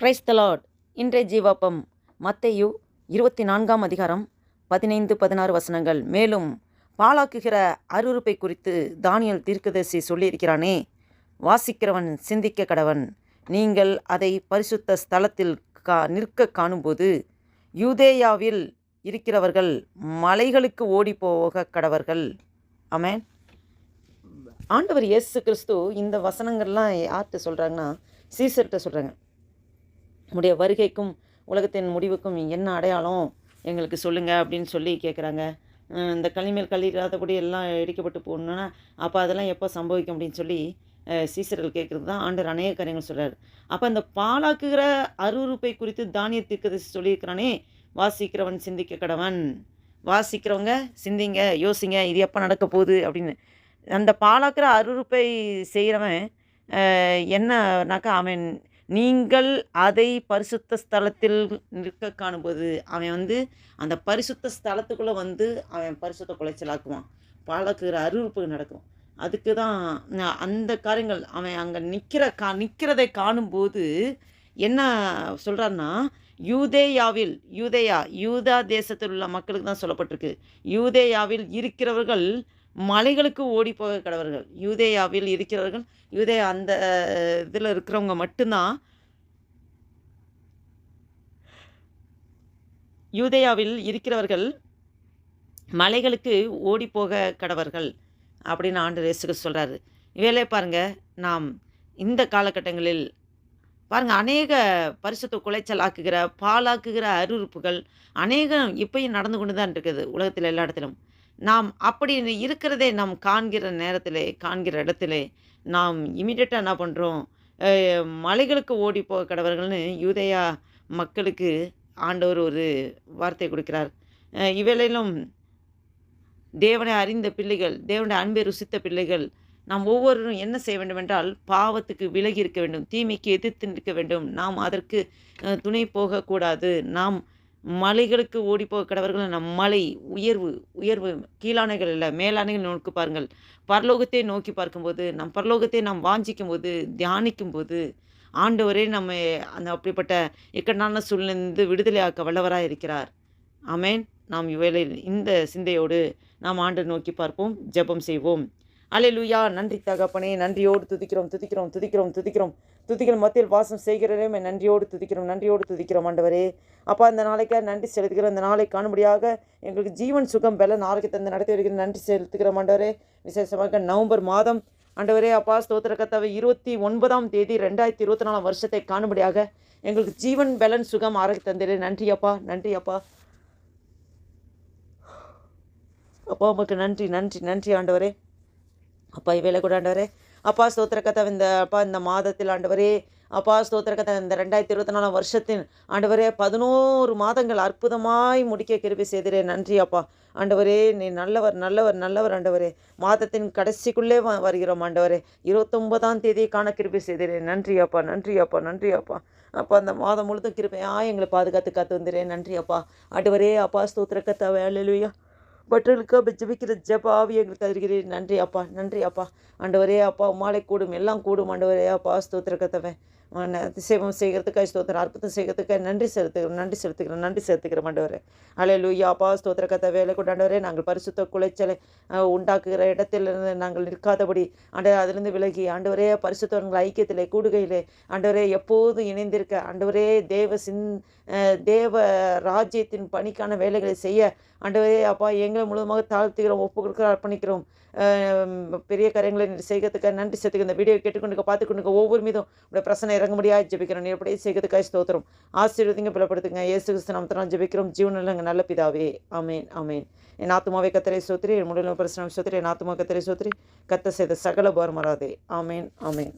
Price இன்றைய ஜீவாப்பம் மத்தையு இருபத்தி நான்காம் அதிகாரம் பதினைந்து பதினாறு வசனங்கள். மேலும் பாழாக்குகிற அருவருப்பை குறித்து தானியல் தீர்க்கதரிசி சொல்லியிருக்கிறானே வாசிக்கிறவன் சிந்திக்க கடவன். நீங்கள் அதை பரிசுத்த ஸ்தலத்தில் கா நிற்க காணும்போது யூதேயாவில் இருக்கிறவர்கள் மலைகளுக்கு ஓடி போக கடவர்கள். அமேன் ஆண்டவர் இயேசு கிறிஸ்து இந்த வசனங்கள்லாம் யார்கிட்ட சொல்கிறாங்கன்னா சீசர்கிட்ட சொல்கிறாங்க உடைய வருகைக்கும் உலகத்தின் முடிவுக்கும் என்ன அடையாளம் எங்களுக்கு சொல்லுங்கள் அப்படின்னு சொல்லி கேட்குறாங்க இந்த களிமேல் கல்லிராதபடி எல்லாம் இடிக்கப்பட்டு போகணுன்னா அப்போ அதெல்லாம் எப்போ சம்பவிக்கும் அப்படின்னு சொல்லி சீசர்கள் கேட்குறது தான் ஆண்டர் அநேக காரியங்கள் சொல்கிறார் அப்போ அந்த பாலாக்குகிற அருவறுப்பை குறித்து தானிய தீர்க்கதரிசி சொல்லியிருக்கிறானே வாசிக்கிறவன் சிந்திக்க கடவன். வாசிக்கிறவங்க சிந்திங்க யோசிங்க இது எப்போ நடக்க போகுது அப்படின்னு. அந்த பாலாக்குற அருவருப்பை செய்கிறவன் என்னன்னாக்கா அவன் நீங்கள் அதை பரிசுத்த ஸ்தலத்தில் நிற்க காணும்போது அவன் வந்து அந்த பரிசுத்த ஸ்தலத்துக்குள்ளே வந்து அவன் பரிசுத்த குலைச்சலாக்குவான். பாலாக்குகிற அருவருப்பு நடக்கும். அதுக்கு தான் நான் அந்த காரியங்கள் அவன் அங்கே நிற்கிற கா நிற்கிறதை காணும்போது என்ன சொல்கிறான்னா யூதேயாவில் யூதேயா யூதா தேசத்தில் உள்ள மக்களுக்கு தான் சொல்லப்பட்டிருக்கு. யூதேயாவில் இருக்கிறவர்கள் மலைகளுக்கு ஓடி போக கடவர்கள். யூதேயாவில் இருக்கிறவர்கள் யூதேயா அந்த இதில் இருக்கிறவங்க மட்டும்தான் யூதேயாவில் இருக்கிறவர்கள் மலைகளுக்கு ஓடிப்போக கடவர்கள் அப்படின்னு ஆண்டு ரேசுக்கு சொல்கிறாரு வேலை பாருங்கள் நாம் இந்த காலகட்டங்களில் பாருங்கள் அநேக பரிசுத்த குலைச்சல் ஆக்குகிற பாலாக்குகிற அறிவிப்புகள் அநேகம் இப்பயும் நடந்து கொண்டு தான் இருக்குது உலகத்தில் எல்லா இடத்திலும். நாம் அப்படி இருக்கிறதே நாம் காண்கிற நேரத்திலே காண்கிற இடத்திலே நாம் இமீடியட்டாக என்ன பண்ணுறோம் மலைகளுக்கு ஓடி போக கடவர்கள்னு யூதையா மக்களுக்கு ஆண்டவர் ஒரு வார்த்தை கொடுக்கிறார். இவளிலும் தேவனை அறிந்த பிள்ளைகள் தேவனுடைய அன்பை ருசித்த பிள்ளைகள் நாம் ஒவ்வொருவரும் என்ன செய்ய வேண்டும் என்றால் பாவத்துக்கு விலகி இருக்க வேண்டும் தீமைக்கு எதிர்த்து நிற்க வேண்டும். நாம் அதற்கு துணை போகக்கூடாது. நாம் மலைகளுக்கு ஓடி போக கடவர்கள் நம் மலை உயர்வு உயர்வு கீழானைகள் இல்லை மேலானைகள் நோக்கி பாருங்கள். பரலோகத்தை நோக்கி பார்க்கும்போது நம் பரலோகத்தை நாம் வாஞ்சிக்கும் போது தியானிக்கும் போது ஆண்டவரே நம்ம அந்த அப்படிப்பட்ட இக்கட்டான சூழ்நிலிருந்து விடுதலையாக்க வல்லவராக இருக்கிறார். அமேன் நாம் இவ்வேளையில் இந்த சிந்தையோடு நாம் ஆண்டு நோக்கி பார்ப்போம் ஜெபம் செய்வோம். அல்லேலூயா நன்றி தகப்பனே நன்றியோடு துதிக்கிறோம் துதிக்கிறோம் துதிக்கிறோம் துதிக்கிறோம். துதிக்கிற மத்தியில் வாசம் செய்கிறதே நன்றியோடு துதிக்கிறோம் நன்றியோடு துதிக்கிறோம் ஆண்டவரே. அப்பா இந்த நாளைக்காக நன்றி செலுத்துகிறோம் இந்த நாளை காணும்படியாக எங்களுக்கு ஜீவன் சுகம் பலன் ஆரோக்கியத்தை தந்து நடத்தி வருகிற நன்றி செலுத்துகிறோம் ஆண்டவரே. விசேஷமாக நவம்பர் மாதம் ஆண்டவரே அப்பா ஸ்தோத்திர கத்தாவை இருபத்தி ஒன்பதாம் தேதி ரெண்டாயிரத்தி இருபத்தி நாலாம் வருஷத்தை காணும்படியாக எங்களுக்கு ஜீவன் பலன் சுகம் ஆரோக்கிய தந்திரே. நன்றி அப்பா நன்றி அப்பா. அப்பா உமக்கு நன்றி நன்றி நன்றி ஆண்டவரே. அப்பா இவையில கூட ஆண்டவரே. அப்பா ஸ்தோத்திர கதை இந்த அப்பா இந்த மாதத்தில் ஆண்டவரே அப்பா ஸ்தோத்திர கதை இந்த ரெண்டாயிரத்தி இருபத்தி நாலாம் வருஷத்தின் ஆண்டவரே பதினோரு மாதங்கள் அற்புதமாய் முடிக்க கிருபை செய்திரே நன்றி அப்பா. ஆண்டவரே நீ நல்லவர் நல்லவர் நல்லவர் ஆண்டவரே. மாதத்தின் கடைசிக்குள்ளே வ- வருகிறோம் ஆண்டவரே. இருபத்தொன்பதாம் தேதி காண கிருபை செய்திரே நன்றி அப்பா நன்றி அப்பா நன்றி அப்பா. அப்பா அந்த மாதம் முழுதும் கிருபையா எங்களை பாதுகாத்து காத்து வந்துடுறேன் நன்றி அப்பா. ஆண்டவரே அப்பா ஸ்தோத்திர கத்தை வேலையா பட்டர்களுக்கு ஜெபிக்கிற ஜெப எங்களுக்கு அறிகிறேன் நன்றி அப்பா நன்றி அப்பா ஆண்டவரே அப்பா உமாலை கூடும் எல்லாம் கூடும் ஆண்டவரே அப்பா ஸ்தோத்திர கத்தவன் சேவம் செய்கிறதுக்காக ஸ்தோத்திரம் அற்புதம் செய்கிறதுக்காக நன்றி செலுத்துகிறோம் நன்றி செலுத்துகிறோம் நன்றி செலுத்துகிறோம் ஆண்டவரே. அலே லூயா அப்பா ஸ்தோத்திர கத்த வேலை கொண்டாண்டவரே நாங்கள் பரிசுத்த குலைச்சலை உண்டாக்குகிற இடத்திலிருந்து நாங்கள் நிற்காதபடி ஆண்டவரே அதிலிருந்து விலகி ஆண்டவரே பரிசுத்தவர்கள் ஐக்கியத்திலே கூடுகையிலே ஆண்டவரே எப்போதும் இணைந்திருக்க ஆண்டவரே தேவ சிந் தேவ ராஜ்யத்தின் பணிக்கான வேலைகளை செய்ய ஆண்டவரே அப்பா எங்களை முழுவதுமாக தாழ்த்துகிறோம் ஒப்பு கொடுக்க அர்ப்பணிக்கிறோம் பெரிய காரியங்களை செய்கிறதுக்காக நன்றி சேர்த்துக்க இந்த வீடியோ கேட்டுக்கொண்டு பார்த்துக்கொண்டு ஒவ்வொரு மீதும் உடைய பிரச்சனை இறங்க முடியாது ஜெபிக்கிறோம். நீ அப்படியே செய்கிறதுக்காக ஸ்தோத்திரம். ஆசீர்வதிங்க பலப்படுத்துங்க. இயேசு கிறிஸ்து நாமத்தினால் ஜெபிக்கிறோம். ஜீவனில் நல்ல பிதாவே. அமேன் அமேன் என் ஆத்மாவை கத்தரை சோத்திரி என் முடிவில் பிரசனம் சோத்திரி என் ஆத்மா கத்தரை சோத்திரி கத்த செய்த சகல பாரமராதே. ஆமேன் ஆமேன்.